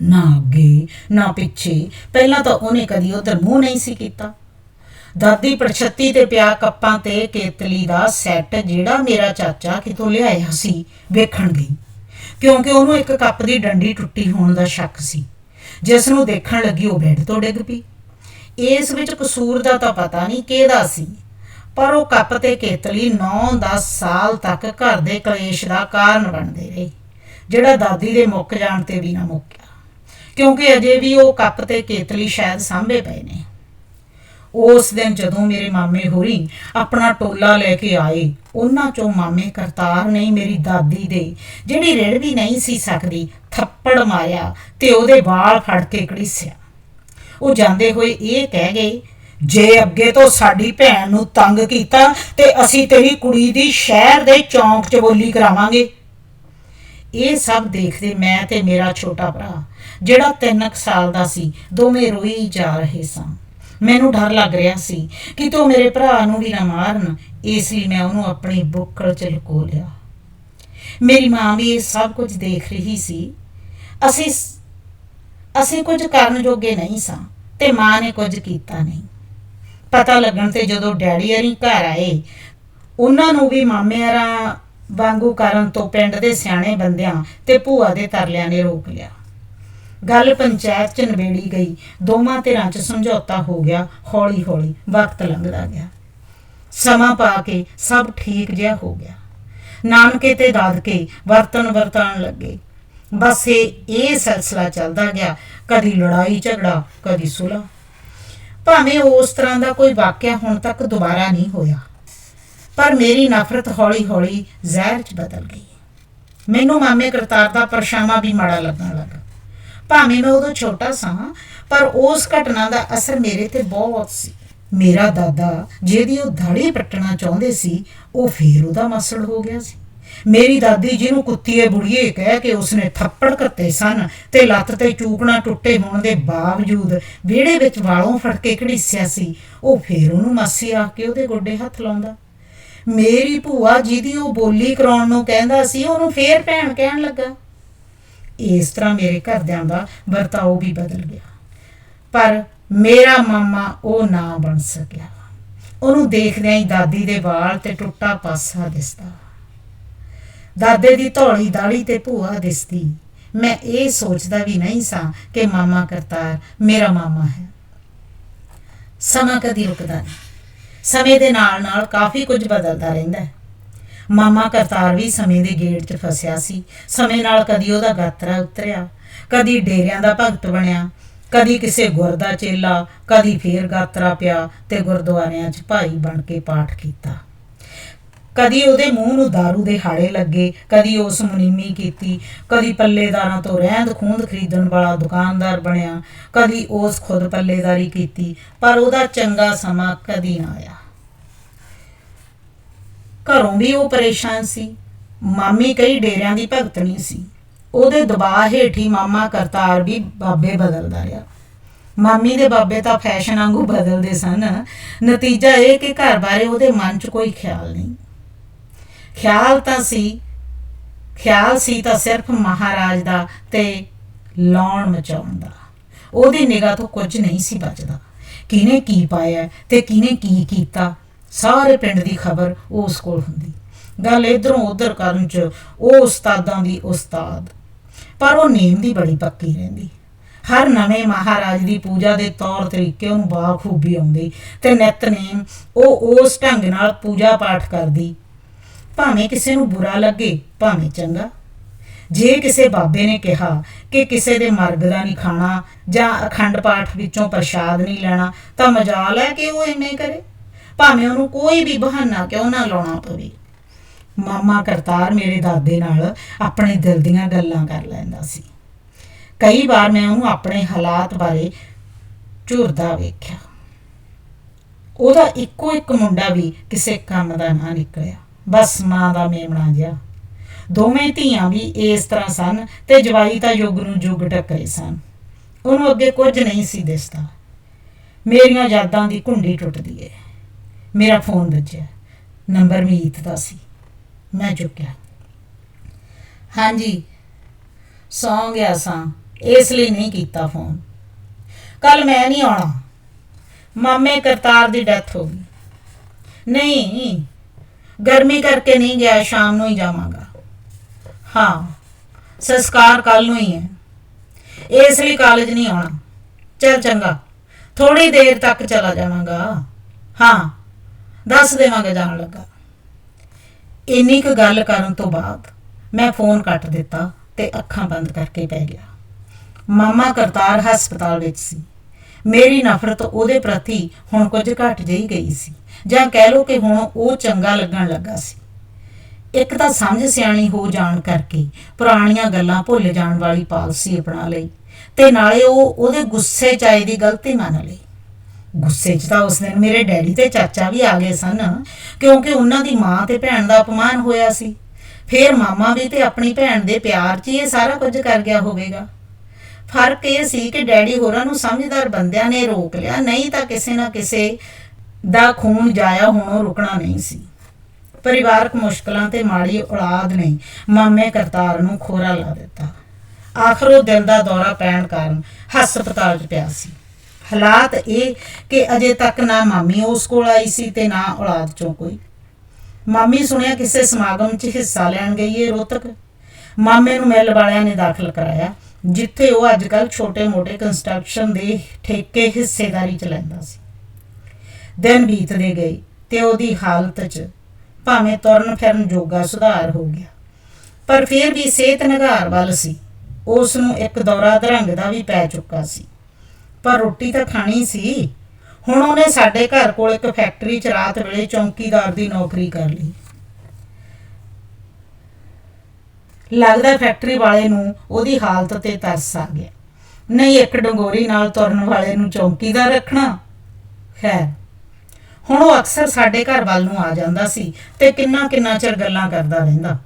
ਨਾ ਅੱਗੇ, ਨਾ ਪਿੱਛੇ। ਪਹਿਲਾਂ ਤਾਂ ਉਹਨੇ ਕਦੀ ਉਧਰ ਮੂੰਹ ਨਹੀਂ ਸੀ ਕੀਤਾ। ਦਾਦੀ ਪਰਛੱਤੀ ਤੇ ਪਿਆ ਕੱਪਾਂ ਤੇ ਕੇਤਲੀ ਦਾ ਸੈੱਟ ਜਿਹੜਾ ਮੇਰਾ ਚਾਚਾ ਕਿਤੋਂ ਲਿਆਇਆ ਸੀ, ਵੇਖਣ ਗਈ। ਕਿਉਂਕਿ ਉਹਨੂੰ ਇੱਕ ਕੱਪ ਦੀ ਡੰਡੀ ਟੁੱਟੀ ਹੋਣ ਦਾ ਸ਼ੱਕ ਸੀ। ਜਿਸ ਨੂੰ ਦੇਖਣ ਲੱਗੀ ਉਹ ਬੈੱਡ ਤੋਂ ਡਿੱਗ ਪਈ। ਇਸ ਵਿੱਚ ਕਸੂਰ ਦਾ ਤਾਂ ਪਤਾ ਨਹੀਂ ਕਿਹਦਾ ਸੀ। ਪਰ ਉਹ ਕੱਪ ਤੇ ਕੇਤਲੀ 9-10 ਸਾਲ ਤੱਕ ਘਰ ਦੇ ਕਲੇਸ਼ ਦਾ ਕਾਰਨ ਬਣਦੇ ਰਹੇ। ਜਿਹੜਾ ਦਾਦੀ ਦੇ ਮੁੱਕ ਜਾਣ ਤੇ ਵੀ ਨਾ ਮੁੱਕਿਆ ਕਿਉਂਕਿ ਅਜੇ ਵੀ ਉਹ ਕੱਪ ਤੇ ਕੇਤਲੀ ਸ਼ਾਇਦ ਸਾਂਭੇ ਪਏ ਨੇ। ਉਸ ਦਿਨ ਜਦੋਂ ਮੇਰੇ ਮਾਮੇ ਹੋਰੀ ਆਪਣਾ ਟੋਲਾ ਲੈ ਕੇ ਆਏ, ਉਹਨਾਂ ਚੋਂ ਮਾਮੇ ਕਰਤਾਰ ਨੇ ਮੇਰੀ ਦਾਦੀ ਦੇ, ਜਿਹੜੀ ਰਿੜ ਵੀ ਨਹੀਂ ਸੀ ਸਕਦੀ, ਥੱਪੜ ਮਾਰਿਆ ਤੇ ਉਹਦੇ ਵਾਲ ਫੜ ਕੇ ਘੜੀਸਿਆ। ਉਹ ਜਾਂਦੇ ਹੋਏ ਇਹ ਕਹਿ ਗਏ, ਜੇ ਅੱਗੇ ਤੋਂ ਸਾਡੀ ਭੈਣ ਨੂੰ ਤੰਗ ਕੀਤਾ ਤੇ ਅਸੀਂ ਤੇਰੀ ਕੁੜੀ ਦੀ ਸ਼ਹਿਰ ਦੇ ਚੌਂਕ 'ਚ ਬੋਲੀ ਕਰਾਵਾਂਗੇ। ਇਹ ਸਭ ਦੇਖਦੇ ਮੈਂ ਤੇ ਮੇਰਾ ਛੋਟਾ ਭਰਾ ਜਿਹੜਾ 3 ਸਾਲ ਦਾ ਸੀ, ਦੋਵੇਂ ਰੋਈ ਜਾ ਰਹੇ ਸਾਂ। ਮੈਨੂੰ ਡਰ ਲੱਗ ਰਿਹਾ ਸੀ ਕਿ ਤੂੰ ਮੇਰੇ ਭਰਾ ਨੂੰ ਵੀ ਨਾ ਮਾਰਨ, ਇਸ ਲਈ ਮੈਂ ਉਹਨੂੰ ਆਪਣੀ ਬੁੱਕਲ ਚ ਲੁਕੋ ਲਿਆ। ਮੇਰੀ ਮਾਂ ਵੀ ਇਹ ਸਭ ਕੁਝ ਦੇਖ ਰਹੀ ਸੀ। ਅਸੀਂ ਅਸੀਂ ਕੁਝ ਕਰਨ ਜੋਗੇ ਨਹੀਂ ਸਾਂ ਤੇ ਮਾਂ ਨੇ ਕੁਝ ਕੀਤਾ ਨਹੀਂ। ਪਤਾ ਲੱਗਣ ਤੇ ਜਦੋਂ ਡੈਡੀ ਅਰੀ ਘਰ ਆਏ, ਉਹਨਾਂ ਨੂੰ ਵੀ ਮਾਮਿਆਰਾਂ ਵਾਂਗੂ ਕਰਨ ਤੋਂ ਪਿੰਡ ਦੇ ਸਿਆਣੇ ਬੰਦਿਆਂ ਤੇ ਭੂਆ ਦੇ ਤਰਲਿਆਂ ਨੇ ਰੋਕ ਲਿਆ। ਗੱਲ ਪੰਚਾਇਤ ਚ ਨਿਬੇੜੀ ਗਈ। ਦੋਵਾਂ ਧਿਰਾਂ ਚ ਸਮਝੌਤਾ ਹੋ ਗਿਆ। ਹੌਲੀ ਹੌਲੀ ਵਕਤ ਲੰਘਦਾ ਗਿਆ। ਸਮਾਂ ਪਾ ਕੇ ਸਭ ਠੀਕ ਜਿਹਾ ਹੋ ਗਿਆ। ਨਾਨਕੇ ਤੇ ਦਾਦਕੇ ਵਰਤਨ ਵਰਤਾਨ ਲੱਗੇ। ਬਸ ਇਹ ਇਹ ਸਿਲਸਿਲਾ ਚੱਲਦਾ ਗਿਆ। ਕਦੀ ਲੜਾਈ ਝਗੜਾ, ਕਦੀ ਸੁਲਾ ਭਾਵੇਂ ਉਸ ਤਰ੍ਹਾਂ ਦਾ ਕੋਈ ਵਾਕਿਆ ਹੁਣ ਤੱਕ ਦੁਬਾਰਾ ਨਹੀਂ ਹੋਇਆ। ਪਰ ਮੇਰੀ ਨਫ਼ਰਤ ਹੌਲੀ-ਹੌਲੀ ਜ਼ਹਿਰ 'ਚ ਬਦਲ ਗਈ। ਮੈਨੂੰ ਮਾਮੇ ਕਰਤਾਰ ਦਾ ਪਰਛਾਵਾਂ ਵੀ ਮਾੜਾ ਲੱਗਣ ਲੱਗਾ। ਭਾਵੇਂ ਮੈਂ ਉਦੋਂ ਛੋਟਾ ਸਾਂ, ਪਰ ਉਸ ਘਟਨਾ ਦਾ ਅਸਰ ਮੇਰੇ ਤੇ ਬਹੁਤ ਸੀ। ਮੇਰਾ ਦਾਦਾ, ਜਿਹਦੀ ਉਹ ਦਾੜੀ ਪੱਟਣਾ ਚਾਹੁੰਦੇ ਸੀ, ਉਹ ਫੇਰ ਉਹਦਾ ਮਸਲ ਹੋ ਗਿਆ ਸੀ। ਮੇਰੀ ਦਾਦੀ ਜਿਹਨੂੰ ਕੁੱਤੀਏ ਬੁੜੀਏ ਕਹਿ ਕੇ ਉਸਨੇ ਥੱਪੜ ਕੱਤੇ ਸਨ ਤੇ ਲੱਤ ਤੇ ਚੂਕਣਾ ਟੁੱਟੇ ਹੋਣ ਦੇ ਬਾਵਜੂਦ ਵਿਹੜੇ ਵਿੱਚ ਵਾਲੋਂ ਫੜ ਕੇ ਘੜੀਸਿਆ ਸੀ, ਉਹ ਫੇਰ ਉਹਨੂੰ ਮਾਸੀ ਆ ਕੇ ਉਹਦੇ ਗੋਡੇ ਹੱਥ ਲਾਉਂਦਾ। ਮੇਰੀ ਭੂਆ ਜਿਹਦੀ ਉਹ ਬੋਲੀ ਕਰਾਉਣ ਨੂੰ ਕਹਿੰਦਾ ਸੀ, ਉਹਨੂੰ ਫੇਰ ਭੈਣ ਕਹਿਣ ਲੱਗਾ। ਇਸ ਤਰ੍ਹਾਂ ਮੇਰੇ ਘਰਦਿਆਂ ਦਾ ਵਰਤਾਓ ਵੀ ਬਦਲ ਗਿਆ। ਪਰ ਮੇਰਾ ਮਾਮਾ ਉਹ ਨਾ ਬਣ ਸਕਿਆ। ਉਹਨੂੰ ਦੇਖਦਿਆਂ ਹੀ ਦਾਦੀ ਦੇ ਵਾਲ ਤੇ ਟੁੱਟਾ ਪਾਸਾ ਦਿਸਦਾ। ਦਾਦੇ ਦੀ ਧੌਲੀ ਦਾੜੀ ਤੇ ਭੂਆ ਦਿਸਦੀ। ਮੈਂ ਇਹ ਸੋਚਦਾ ਵੀ ਨਹੀਂ ਸਾਂ ਕਿ ਮਾਮਾ ਕਰਤਾਰ ਮੇਰਾ ਮਾਮਾ ਹੈ। ਸਮਾਂ ਕਦੀ ਰੁਕਦਾ ਨਹੀਂ। ਸਮੇਂ ਦੇ ਨਾਲ ਨਾਲ ਕਾਫੀ ਕੁਝ ਬਦਲਦਾ ਰਹਿੰਦਾ ਹੈ। ਮਾਮਾ ਕਰਤਾਰ ਵੀ ਸਮੇਂ ਦੇ ਗੇੜ 'ਚ ਫਸਿਆ ਸੀ। ਸਮੇਂ ਨਾਲ ਕਦੀ ਉਹਦਾ ਗਾਤਰਾ ਉਤਰਿਆ, ਕਦੀ ਡੇਰਿਆਂ ਦਾ ਭਗਤ ਬਣਿਆ, ਕਦੀ ਕਿਸੇ ਗੁਰ ਦਾ ਚੇਲਾ, ਕਦੀ ਫੇਰ ਗਾਤਰਾ ਪਿਆ ਤੇ ਗੁਰਦੁਆਰਿਆਂ 'ਚ ਭਾਈ ਬਣ ਕੇ ਪਾਠ ਕੀਤਾ। ਕਦੀ ਉਹਦੇ ਮੂੰਹ ਨੂੰ दारू ਦੇ ਹਾੜੇ ਲੱਗੇ, ਕਦੀ ਉਸ ਮੁਨੀਮੀ ਕੀਤੀ, ਕਦੀ ਪੱਲੇਦਾਰਾਂ ਤੋਂ ਰਹਿੰਦ ਖੂੰਦ ਖਰੀਦਣ ਵਾਲਾ ਦੁਕਾਨਦਾਰ ਬਣਿਆ, ਕਦੀ ਉਸ ਖੁਦ ਪੱਲੇਦਾਰੀ ਕੀਤੀ, ਪਰ ਉਹਦਾ ਚੰਗਾ ਸਮਾਂ ਕਦੀ ਨਾ ਆਇਆ। ਘਰੋਂ ਵੀ ਉਹ ਪਰੇਸ਼ਾਨ ਸੀ। ਮਾਮੀ ਕਈ ਡੇਰਿਆਂ ਦੀ ਭਗਤਣੀ ਸੀ। ਉਹਦੇ ਦਬਾਅ ਹੇਠ ਹੀ ਮਾਮਾ ਕਰਤਾਰ ਵੀ ਬਾਬੇ ਬਦਲਦਾ ਰਿਹਾ। ਮਾਮੀ ਦੇ ਬਾਬੇ ਤਾਂ ਫੈਸ਼ਨ ਵਾਂਗੂ ਬਦਲਦੇ ਸਨ। ਨਤੀਜਾ ਇਹ ਕਿ ਘਰ ਬਾਰੇ ਉਹਦੇ ਮਨ 'ਚ ਕੋਈ ਖਿਆਲ ਨਹੀਂ। ਖਿਆਲ ਤਾਂ ਸੀ। ਖਿਆਲ ਸੀ ਤਾਂ ਸਿਰਫ ਮਹਾਰਾਜ ਦਾ ਤੇ ਲਾਉਣ ਮਚਾਉਣ ਦਾ। ਉਹਦੀ ਨਿਗਾਹ ਤੋਂ ਕੁਝ ਨਹੀਂ ਸੀ ਬਚਦਾ। ਕਿਹਨੇ ਕੀ ਪਾਇਆ ਤੇ ਕਿਹਨੇ ਕੀ ਕੀਤਾ? ਸਾਰੇ ਪਿੰਡ ਦੀ ਖਬਰ ਉਸ ਕੋਲ ਹੁੰਦੀ। ਗੱਲ ਇਧਰੋਂ ਉਧਰ ਕਰਨ ਚ ਉਹ ਉਸਤਾਦਾਂ ਦੀ ਉਸਤਾਦ। ਪਰ ਉਹ ਨੇਮ ਦੀ ਬੜੀ ਪੱਕੀ ਰਹਿੰਦੀ। ਹਰ ਨਵੇਂ ਮਹਾਰਾਜ ਦੀ ਪੂਜਾ ਦੇ ਤੌਰ ਤਰੀਕੇ ਉਹਨੂੰ ਬਾਖੂਬੀ ਆਉਂਦੀ ਤੇ ਨਿਤਨੇਮ ਉਹ ਉਸ ਢੰਗ ਨਾਲ ਪੂਜਾ ਪਾਠ ਕਰਦੀ। ਭਾਵੇਂ ਕਿਸੇ ਨੂੰ ਬੁਰਾ ਲੱਗੇ, ਭਾਵੇਂ ਚੰਗਾ। ਜੇ ਕਿਸੇ ਬਾਬੇ ਨੇ ਕਿਹਾ ਕਿ ਕਿਸੇ ਦੇ ਮਰਗ ਦਾ ਨਹੀਂ ਖਾਣਾ ਜਾਂ ਅਖੰਡ ਪਾਠ ਵਿੱਚੋਂ ਪ੍ਰਸ਼ਾਦ ਨਹੀਂ ਲੈਣਾ, ਤਾਂ ਮਜਾਲ ਹੈ ਕਿ ਉਹ ਇੰਨੇ ਕਰੇ। ਭਾਵੇਂ ਉਹਨੂੰ ਕੋਈ ਵੀ ਬਹਾਨਾ ਕਿਉਂ ਨਾ ਲਾਉਣਾ ਪਵੇ। ਮਾਮਾ ਕਰਤਾਰ ਮੇਰੇ ਦਾਦੇ ਨਾਲ ਆਪਣੇ ਦਿਲ ਦੀਆਂ ਗੱਲਾਂ ਕਰ ਲੈਂਦਾ ਸੀ। ਕਈ ਵਾਰ ਮੈਂ ਉਹਨੂੰ ਆਪਣੇ ਹਾਲਾਤ ਬਾਰੇ ਝੁਰਦਾ ਵੇਖਿਆ। ਉਹਦਾ ਇੱਕੋ ਇੱਕ ਮੁੰਡਾ ਵੀ ਕਿਸੇ ਕੰਮ ਦਾ ਨਾ ਨਿਕਲਿਆ। ਬਸ ਮਾਂ ਦਾ ਮੇਮਣਾ ਜਿਹਾ। ਦੋਵੇਂ ਧੀਆਂ ਵੀ ਇਸ ਤਰ੍ਹਾਂ ਸਨ ਤੇ ਜਵਾਈ ਤਾਂ ਯੁੱਗ ਨੂੰ ਯੁੱਗ ਟੱਕਰੇ ਸਨ। ਉਹਨੂੰ ਅੱਗੇ ਕੁਝ ਨਹੀਂ ਸੀ ਦਿਸਦਾ। ਮੇਰੀਆਂ ਯਾਦਾਂ ਦੀ ਕੁੰਡੀ ਟੁੱਟਦੀ ਏ। ਮੇਰਾ ਫੋਨ ਵੱਜਿਆ ਨੰਬਰ ਮੀਤ ਦਾ ਸੀ। ਮੈਂ ਚੁੱਕਿਆ। ਹਾਂਜੀ, ਸੌਂ ਗਿਆ ਸਾਂ। ਇਸ ਲਈ ਨਹੀਂ ਕੀਤਾ ਫੋਨ। ਕੱਲ ਮੈਂ ਨਹੀਂ ਆਉਣਾ। ਮਾਮੇ ਕਰਤਾਰ ਦੀ ਡੈਥ ਹੋ ਗਈ। ਨਹੀਂ, ਗਰਮੀ ਕਰਕੇ ਨਹੀਂ ਗਿਆ, ਸ਼ਾਮ ਨੂੰ ਹੀ ਜਾਵਾਂਗਾ। ਹਾਂ, ਸੰਸਕਾਰ ਕੱਲ ਨੂੰ ਹੀ ਹੈ। ਇਸ ਲਈ ਕਾਲਜ ਨਹੀਂ ਆਉਣਾ। ਚੱਲ ਚੰਗਾ। ਥੋੜੀ ਦੇਰ ਤੱਕ ਚਲਾ ਜਾਵਾਂਗਾ। ਹਾਂ। ਦੱਸ ਦੇਵਾਂਗਾ ਜਾਣ ਲੱਗਾ। ਇੰਨੀ ਕੁ ਗੱਲ ਕਰਨ ਤੋਂ ਬਾਅਦ ਮੈਂ ਫੋਨ ਕੱਟ ਦਿੱਤਾ ਤੇ ਅੱਖਾਂ ਬੰਦ ਕਰਕੇ ਪੈ ਗਿਆ। ਮਾਮਾ ਕਰਤਾਰ ਹਸਪਤਾਲ ਵਿੱਚ ਸੀ। ਮੇਰੀ ਨਫ਼ਰਤ ਉਹਦੇ ਪ੍ਰਤੀ ਹੁਣ ਕੁਝ ਘਟ ਜਿਹੀ ਗਈ ਸੀ। ਜਾਂ ਕਹਿ ਲਓ ਕਿ ਹੁਣ ਉਹ ਚੰਗਾ ਲੱਗਣ ਲੱਗਾ ਸੀ। ਇੱਕ ਤਾਂ ਸਮਝ ਸਿਆਣੀ ਹੋ ਜਾਣ ਕਰਕੇ ਪੁਰਾਣੀਆਂ ਗੱਲਾਂ ਭੁੱਲ ਜਾਣ ਵਾਲੀ ਪਾਲਸੀ ਅਪਣਾ ਲਈ ਤੇ ਨਾਲੇ ਉਹ ਉਹਦੇ ਗੁੱਸੇ ਚਾਏ ਦੀ ਗਲਤੀ ਮੰਨ ਲਈ ਗੁੱਸੇ 'ਚ ਤਾਂ ਉਸ ਦਿਨ ਮੇਰੇ ਡੈਡੀ ਤੇ ਚਾਚਾ ਵੀ ਆ ਗਏ ਸਨ, ਕਿਉਂਕਿ ਉਹਨਾਂ ਦੀ ਮਾਂ ਤੇ ਭੈਣ ਦਾ ਅਪਮਾਨ ਹੋਇਆ ਸੀ। ਫੇਰ ਮਾਮਾ ਵੀ ਤੇ ਆਪਣੀ ਭੈਣ ਦੇ ਪਿਆਰ 'ਚ ਹੀ ਇਹ ਸਾਰਾ ਕੁਝ ਕਰ ਗਿਆ ਹੋਵੇਗਾ। ਫ਼ਰਕ ਇਹ ਸੀ ਕਿ ਡੈਡੀ ਹੋਰਾਂ ਨੂੰ ਸਮਝਦਾਰ ਬੰਦਿਆਂ ਨੇ ਰੋਕ ਲਿਆ, ਨਹੀਂ ਤਾਂ ਕਿਸੇ ਨਾ ਕਿਸੇ ਦਾ ਖੂਨ ਜਾਇਆ ਹੋਣੋਂ ਰੁਕਣਾ ਨਹੀਂ ਸੀ। ਪਰਿਵਾਰਕ ਮੁਸ਼ਕਲਾਂ ਤੇ ਮਾੜੀ ਔਲਾਦ ਨੇ ਮਾਮੇ ਕਰਤਾਰ ਨੂੰ ਖੋਰਾ ਲਾ ਦਿੱਤਾ। ਆਖਰ ਉਹ ਦਿਲ ਦਾ ਦੌਰਾ ਪੈਣ ਕਾਰਨ ਹਸਪਤਾਲ 'ਚ ਪਿਆ ਸੀ। ਹਾਲਾਤ ਇਹ ਕਿ ਅਜੇ ਤੱਕ ਨਾ ਮਾਮੀ ਉਸ ਕੋਲ ਆਈ ਸੀ ਤੇ ਨਾ ਔਲਾਦ 'ਚੋਂ ਕੋਈ। ਮਾਮੀ ਸੁਣਿਆ ਕਿਸੇ ਸਮਾਗਮ 'ਚ ਹਿੱਸਾ ਲੈਣ ਗਈ ਏ ਰੋਤਕ ਮਾਮੇ ਨੂੰ ਮਿਲ ਵਾਲਿਆਂ ਨੇ ਦਾਖਲ ਕਰਾਇਆ, ਜਿੱਥੇ ਉਹ ਅੱਜਕੱਲ ਛੋਟੇ-ਮੋਟੇ ਕੰਸਟਰਕਸ਼ਨ ਦੇ ਠੇਕੇ ਹਿੱਸੇਦਾਰੀ 'ਚ ਲੈਂਦਾ ਸੀ। ਦਿਨ ਬੀਤਦੇ ਗਏ ਤੇ ਉਹਦੀ ਹਾਲਤ 'ਚ ਭਾਵੇਂ ਤੁਰਨ ਫਿਰਨ ਜੋਗਾ ਸੁਧਾਰ ਹੋ ਗਿਆ, ਪਰ ਫਿਰ ਵੀ ਸਿਹਤ ਨਿਘਾਰ ਵੱਲ ਸੀ। ਉਸ ਨੂੰ ਇੱਕ ਦੌਰਾ ਦਰੰਗ ਦਾ ਵੀ ਪੈ ਚੁੱਕਾ ਸੀ। ਪਰ ਰੋਟੀ ਤਾਂ ਖਾਣੀ ਸੀ। ਹੁਣ ਉਹਨੇ ਸਾਡੇ ਘਰ ਕੋਲ ਇੱਕ ਫੈਕਟਰੀ 'ਚ ਰਾਤ ਵੇਲੇ ਚੌਂਕੀਦਾਰ ਦੀ ਨੌਕਰੀ ਕਰ ਲਈ। ਲੱਗਦਾ ਫੈਕਟਰੀ ਵਾਲੇ ਨੂੰ ਉਹਦੀ ਹਾਲਤ ਤੇ ਤਰਸ ਆ ਗਿਆ। ਨਹੀਂ, ਇੱਕ ਡੰਗੋਰੀ ਨਾਲ ਤੁਰਨ ਵਾਲੇ ਨੂੰ ਚੌਂਕੀਦਾਰ ਰੱਖਣਾ? ਖੈਰ, ਹੁਣ ਉਹ ਅਕਸਰ ਸਾਡੇ ਘਰ ਵੱਲ ਨੂੰ ਆ ਜਾਂਦਾ ਸੀ ਤੇ ਕਿੰਨਾ ਕਿੰਨਾ ਚਿਰ ਗੱਲਾਂ ਕਰਦਾ ਰਹਿੰਦਾ।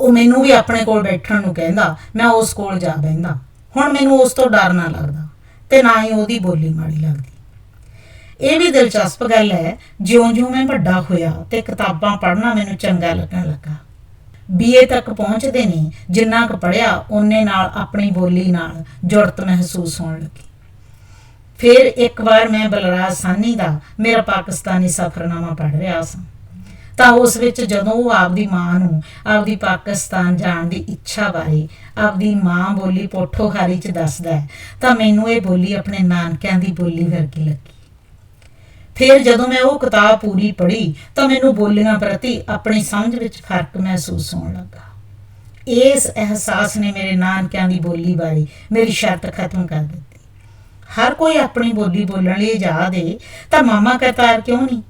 ਉਹ ਮੈਨੂੰ ਵੀ ਆਪਣੇ ਕੋਲ ਬੈਠਣ ਨੂੰ ਕਹਿੰਦਾ, ਮੈਂ ਉਸ ਕੋਲ ਜਾ ਬਹਿੰਦਾ। ਹੁਣ ਮੈਨੂੰ ਉਸ ਤੋਂ ਡਰ ਨਾ ਲੱਗਦਾ। ਤੇ ਨਾ ਹੀ ਉਹਦੀ ਬੋਲੀ ਮਾੜੀ ਲੱਗਦੀ। ਇਹ ਵੀ ਦਿਲਚਸਪ ਗੱਲ ਹੈ, ਜਿਉਂ-ਜਿਉਂ ਮੈਂ ਵੱਡਾ ਹੋਇਆ ਤੇ ਕਿਤਾਬਾਂ ਪੜ੍ਹਨਾ ਮੈਨੂੰ ਚੰਗਾ ਲੱਗਣ ਲੱਗਾ। ਬੀਏ ਤੱਕ ਪਹੁੰਚਦੇ ਨੇ, ਜਿੰਨਾ ਕੁ ਪੜਿਆ ਉਹਨੇ ਨਾਲ ਆਪਣੀ ਬੋਲੀ ਨਾਲ ਜੁੜਤ ਮਹਿਸੂਸ ਹੋਣ ਲੱਗੀ। ਫਿਰ ਇੱਕ ਵਾਰ ਮੈਂ ਬਲਰਾਜ ਸਾਨੀ ਦਾ ਮੇਰਾ ਪਾਕਿਸਤਾਨੀ ਸਫ਼ਰਨਾਮਾ ਪੜ੍ਹ ਰਿਹਾ ਸਾਂ। ਤਾਂ ਉਸ ਵਿੱਚ ਜਦੋਂ ਉਹ ਆਪਦੀ ਮਾਂ ਨੂੰ, ਆਪਦੀ ਪਾਕਿਸਤਾਨ ਜਾਣ ਦੀ ਇੱਛਾ ਬਾਰੇ ਆਪਦੀ ਮਾਂ ਬੋਲੀ ਪੋਠੋਹਾਰੀ ਚ ਦੱਸਦਾ ਹੈ, ਤਾਂ ਮੈਨੂੰ ਇਹ ਬੋਲੀ ਆਪਣੇ ਨਾਨਕਿਆਂ ਦੀ ਬੋਲੀ ਵਰਗੀ ਲੱਗੀ। ਫਿਰ ਜਦੋਂ ਮੈਂ ਉਹ ਕਿਤਾਬ ਪੂਰੀ ਪੜ੍ਹੀ, ਤਾਂ ਮੈਨੂੰ ਬੋਲੀਆਂ ਪ੍ਰਤੀ ਆਪਣੀ ਸਮਝ ਵਿੱਚ ਫ਼ਰਕ ਮਹਿਸੂਸ ਹੋਣ ਲੱਗਾ। ਇਸ ਅਹਿਸਾਸ ਨੇ ਮੇਰੇ ਨਾਨਕਿਆਂ ਦੀ ਬੋਲੀ ਬਾਰੇ ਮੇਰੀ ਸ਼ਰਤ ਖਤਮ ਕਰ ਦਿੱਤੀ। ਹਰ ਕੋਈ ਆਪਣੀ ਬੋਲੀ ਬੋਲਣ ਲਈ ਜਾ ਦੇ, ਤਾਂ ਮਾਮਾ ਕਰਤਾਰ ਕਿਉਂ ਨਹੀਂ?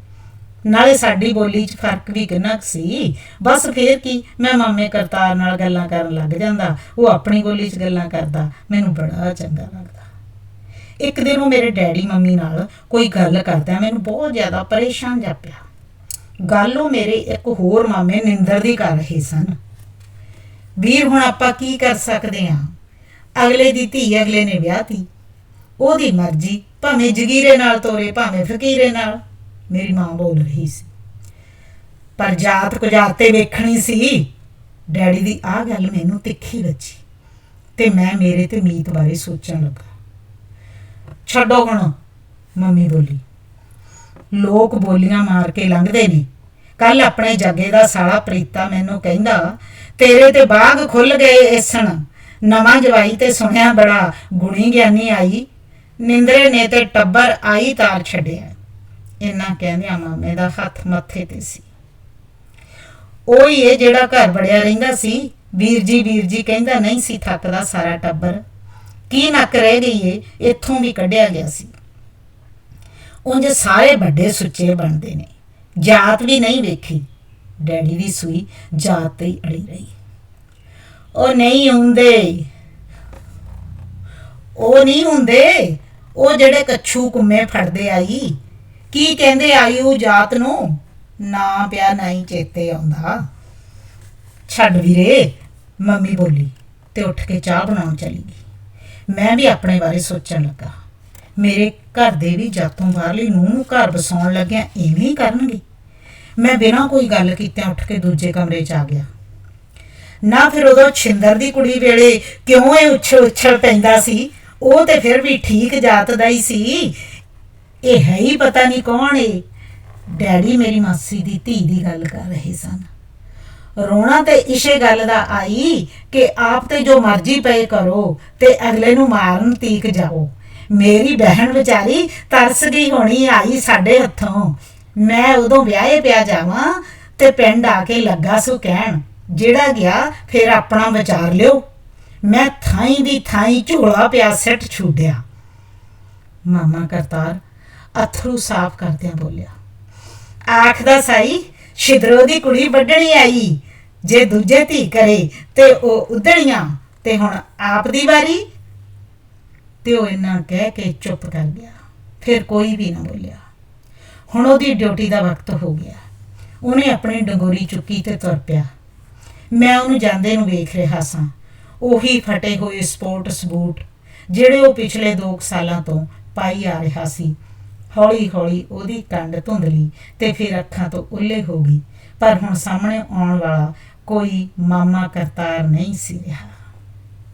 ਨਾਲੇ ਸਾਡੀ ਬੋਲੀ 'ਚ ਫ਼ਰਕ ਵੀ ਕਿੰਨਾ ਕੁ ਸੀ। ਬਸ ਫੇਰ ਕੀ, ਮੈਂ ਮਾਮੇ ਕਰਤਾਰ ਨਾਲ ਗੱਲਾਂ ਕਰਨ ਲੱਗ ਜਾਂਦਾ। ਉਹ ਆਪਣੀ ਬੋਲੀ 'ਚ ਗੱਲਾਂ ਕਰਦਾ। ਮੈਨੂੰ ਬੜਾ ਚੰਗਾ ਲੱਗਦਾ। ਇੱਕ ਦਿਨ ਉਹ ਮੇਰੇ ਡੈਡੀ ਮੰਮੀ ਨਾਲ ਕੋਈ ਗੱਲ ਕਰਦਾ। ਮੈਨੂੰ ਬਹੁਤ ਜ਼ਿਆਦਾ ਪਰੇਸ਼ਾਨ ਜਾਪਿਆ ਗੱਲ ਉਹ ਮੇਰੇ ਇੱਕ ਹੋਰ ਮਾਮੇ ਨਿੰਦਰ ਦੀ ਕਰ ਰਹੇ ਸਨ। ਵੀਰ, ਹੁਣ ਆਪਾਂ ਕੀ ਕਰ ਸਕਦੇ ਹਾਂ? ਅਗਲੇ ਦੀ ਧੀ, ਅਗਲੇ ਨੇ ਵਿਆਹਤੀ ਉਹਦੀ ਮਰਜ਼ੀ। ਭਾਵੇਂ ਜਗੀਰੇ ਨਾਲ ਤੋਰੇ, ਭਾਵੇਂ ਫਕੀਰੇ ਨਾਲ। ਮੇਰੀ ਮਾਂ ਬੋਲ ਰਹੀ ਸੀ। ਪਰ ਜਾਤ ਕੁਜਾਤੇ ਵੇਖਣੀ ਸੀ। ਡੈਡੀ ਦੀ ਆਹ ਗੱਲ ਮੈਨੂੰ ਤਿੱਖੀ ਵੱਜੀ ਤੇ ਮੈਂ ਮੇਰੇ ਤੇ ਮੀਤ ਬਾਰੇ ਸੋਚਣ ਲੱਗਾ। ਛੱਡੋ ਹੁਣ, ਮੰਮੀ ਬੋਲੀ। ਲੋਕ ਬੋਲੀਆਂ ਮਾਰ ਕੇ ਲੰਘਦੇ ਨੇ। ਕੱਲ ਆਪਣੇ ਜੱਗੇ ਦਾ ਸਾਲਾ ਪ੍ਰੀਤਾ ਮੈਨੂੰ ਕਹਿੰਦਾ, ਤੇਰੇ ਤੇ ਬਾਗ ਖੁੱਲ ਗਏ ਇਸਣ ਨਵਾਂ ਜਵਾਈ ਤੇ ਸੁਣਿਆ ਬੜਾ ਗੁਣੀ ਗਿਆਨੀ ਆਈ। ਨਿੰਦਰੇ ਨੇ ਤੇ ਟੱਬਰ ਆਈ ਤਾਰ ਛੱਡਿਆ। ਇਹਨਾਂ ਕਹਿੰਦਿਆਂ ਮਾਮੇ ਦਾ ਹੱਥ ਮੱਥੇ ਤੇ ਸੀ। ਉਹੀ ਇਹ ਜਿਹੜਾ ਘਰ ਬੜਿਆ ਰਹਿੰਦਾ ਸੀ, ਵੀਰ ਜੀ ਵੀਰ ਜੀ ਕਹਿੰਦਾ ਨਹੀਂ ਸੀ ਥੱਕਦਾ ਸਾਰਾ ਟੱਬਰ। ਕੀ ਨੱਕ ਰਹਿ ਗਈ ਏ, ਇੱਥੋਂ ਵੀ ਕੱਢਿਆ ਗਿਆ ਸੀ। ਉਂਝ ਸਾਰੇ ਵੱਡੇ ਸੁੱਚੇ ਬਣਦੇ ਨੇ। ਜਾਤ ਵੀ ਨਹੀਂ ਵੇਖੀ, ਡੈਡੀ ਦੀ ਸੂਈ, ਜਾਤ ਤੇ ਅੜੀ ਰਹੀ। ਉਹ ਨਹੀਂ ਹੁੰਦੇ। ਉਹ ਨਹੀਂ ਹੁੰਦੇ। ਉਹ ਜਿਹੜੇ ਕੱਛੂ ਕੁੰਮੇ ਫੜਦੇ ਆਈ ਕੀ ਕਹਿੰਦੇ ਆਯੂ ਜਾਤ ਨੂੰ? ਨਾ ਪਿਆ ਨਹੀਂ ਚੇਤੇ ਆਉਂਦਾ। ਛੱਡ ਵੀਰੇ, ਮੰਮੀ ਬੋਲੀ ਤੇ ਉੱਠ ਕੇ ਚਾਹ ਬਣਾਉਣ ਚਲੀ ਗਈ। ਮੈਂ ਵੀ ਆਪਣੇ ਬਾਰੇ ਸੋਚਣ ਲੱਗਾ। ਮੇਰੇ ਘਰ ਦੇ ਵੀ ਜਾਤੋਂ ਬਾਹਰਲੀ ਨੂੰ ਨੂੰ ਘਰ ਬਸਾਉਣ ਲੱਗਿਆ ਇਵੇਂ ਹੀ ਕਰਨਗੇ। ਮੈਂ ਬਿਨਾਂ ਕੋਈ ਗੱਲ ਕੀਤੇ ਉੱਠ ਕੇ ਦੂਜੇ ਕਮਰੇ 'ਚ ਆ ਗਿਆ। ਨਾ ਫਿਰ ਉਦੋਂ ਛਿੰਦਰ ਦੀ ਕੁੜੀ ਵੇਲੇ ਕਿਉਂ ਇਹ ਉੱਛਲ ਉੱਛਲ ਪੈਂਦਾ ਸੀ? ਉਹ ਤੇ ਫਿਰ ਵੀ ਠੀਕ ਜਾਤ ਦਾ ਹੀ ਸੀ। ਇਹ ਹੈ ਹੀ ਪਤਾ ਨਹੀਂ ਕੌਣ ਏ। ਡੈਡੀ ਮੇਰੀ ਮਾਸੀ ਦੀ ਧੀ ਦੀ ਗੱਲ ਕਰ ਰਹੇ ਸਨ। ਰੋਣਾ ਤੇ ਇਸੇ ਗੱਲ ਦਾ ਆਈ ਕਿ ਆਪ ਤੇ ਜੋ ਮਰਜ਼ੀ ਪਏ ਕਰੋ ਤੇ ਅਗਲੇ ਨੂੰ ਮਾਰਨ ਤੀਕ ਜਾਓ। ਮੇਰੀ ਬਹਿਣ ਵਿਚਾਰੀ ਤਰਸ ਗਈ ਹੋਣੀ ਆਈ ਸਾਡੇ ਹੱਥੋਂ। ਮੈਂ ਉਦੋਂ ਵਿਆਹੇ ਪਿਆ ਜਾਵਾਂ ਤੇ ਪਿੰਡ ਆ ਕੇ ਲੱਗਾ ਸੋ ਕਹਿਣ, ਜਿਹੜਾ ਗਿਆ ਫਿਰ ਆਪਣਾ ਵਿਚਾਰ ਲਿਓ। ਮੈਂ ਥਾਈ ਦੀ ਥਾਈ ਝੋਲਾ ਪਿਆ ਸਿੱਟ ਛੁੱਡਿਆ। ਮਾਮਾ ਕਰਤਾਰ ਅਥਰੂ ਸਾਫ਼ ਕਰਦਿਆਂ ਬੋਲਿਆ ਆਖਦਾ ਸਾਈ, ਛਿਦਰੋ ਦੀ ਕੁੜੀ ਵੱਢਣੀ ਆਈ। ਜੇ ਦੂਜੇ ਧੀ ਕਰੇ ਤੇ ਉਹ ਉਧੜੀਆਂ ਤੇ ਹੁਣ ਆਪ ਦੀ ਵਾਰੀ? ਤੇ ਉਹ ਇਹਨਾਂ ਕਹਿ ਕੇ ਚੁੱਪ ਕਰ ਗਿਆ, ਫਿਰ ਕੋਈ ਵੀ ਨਾ ਬੋਲਿਆ। ਹੁਣ ਉਹਦੀ ਡਿਊਟੀ ਦਾ ਵਕਤ ਹੋ ਗਿਆ। ਉਹਨੇ ਆਪਣੀ ਡੰਗੋਰੀ ਚੁੱਕੀ ਤੇ ਤੁਰ ਪਿਆ। ਮੈਂ ਉਹਨੂੰ ਜਾਂਦੇ ਨੂੰ ਵੇਖ ਰਿਹਾ ਸਾਂ। ਉਹੀ ਫਟੇ ਹੋਏ ਸਪੋਰਟਸ ਬੂਟ, ਜਿਹੜੇ ਉਹ ਪਿਛਲੇ 2 ਸਾਲਾਂ ਤੋਂ ਪਾਈ ਆ ਰਿਹਾ ਸੀ। ਹੌਲੀ ਹੌਲੀ ਉਹਦੀ ਕੰਡ ਧੁੰਦਲੀ ਤੇ ਫਿਰ ਅੱਖਾਂ ਤੋਂ ਉੱਲੇ ਹੋ ਗਈ। ਪਰ ਹੁਣ ਸਾਹਮਣੇ ਆਉਣ ਵਾਲਾ ਕੋਈ ਮਾਮਾ ਕਰਤਾਰ ਨਹੀਂ ਸੀ ਰਿਹਾ।